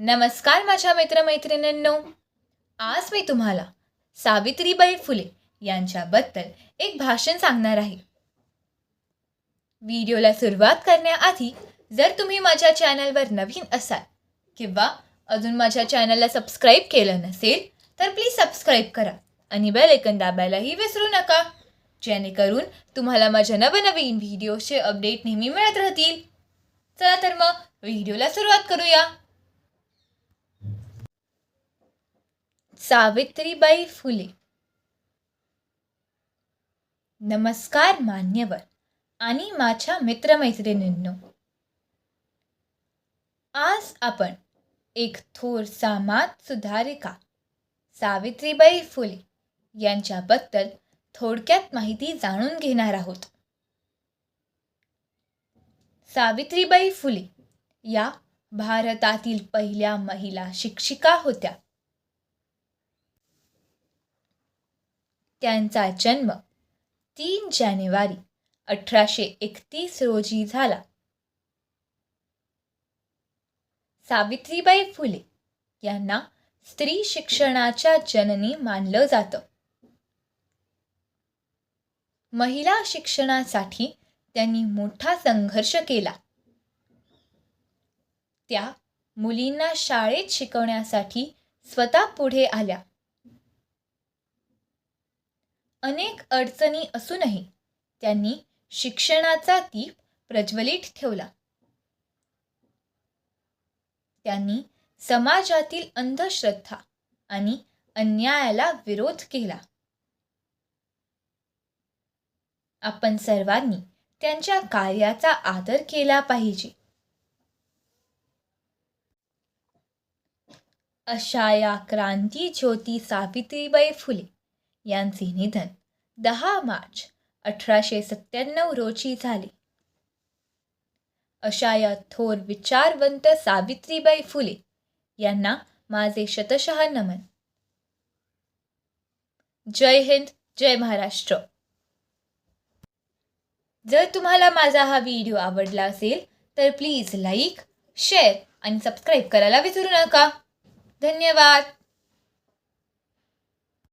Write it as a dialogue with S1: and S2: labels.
S1: नमस्कार माझ्या मित्रमैत्रिणींनो. आज मी तुम्हाला सावित्रीबाई फुले यांच्याबद्दल एक भाषण सांगणार आहे. व्हिडिओला सुरुवात करण्याआधी जर तुम्ही माझ्या चॅनलवर नवीन असाल किंवा अजून माझ्या चॅनलला सबस्क्राईब केलं नसेल तर प्लीज सबस्क्राईब करा आणि बेल ऐकन दाबायलाही विसरू नका जेणेकरून तुम्हाला माझ्या नवनवीन व्हिडिओचे अपडेट नेहमी मिळत राहतील. चला तर मग व्हिडिओला सुरुवात करूया. सावित्रीबाई फुले. नमस्कार मान्यवर आणि माझ्या मित्रमैत्रिणींनो. आज आपण एक थोर सामाज सुधारिका सावित्रीबाई फुले यांच्याबद्दल थोडक्यात माहिती जाणून घेणार आहोत. सावित्रीबाई फुले या भारतातील पहिल्या महिला शिक्षिका होत्या. त्यांचा जन्म तीन जानेवारी अठराशे एकतीस रोजी झाला. सावित्रीबाई फुले यांना स्त्री शिक्षणाच्या जननी मानलं जातं. महिला शिक्षणासाठी त्यांनी मोठा संघर्ष केला. त्या मुलींना शाळेत शिकवण्यासाठी स्वतः पुढे आल्या. अनेक अडचणी असूनही त्यांनी शिक्षणाचा दीप प्रज्वलित ठेवला. त्यांनी समाजातील अंधश्रद्धा आणि अन्यायाला विरोध केला. आपण सर्वांनी त्यांच्या कार्याचा आदर केला पाहिजे. अशा या क्रांती ज्योती सावित्रीबाई फुले यांचे निधन. दहा मार्च अठराशे सत्त्याण्णव रोजी झाले. अशा या थोर विचारवंत सावित्रीबाई फुले यांना माझे शतशः नमन. जय हिंद जय महाराष्ट्र. जर तुम्हाला माझा हा व्हिडिओ आवडला असेल तर प्लीज लाईक शेअर आणि सबस्क्राईब करायला विसरू नका. धन्यवाद.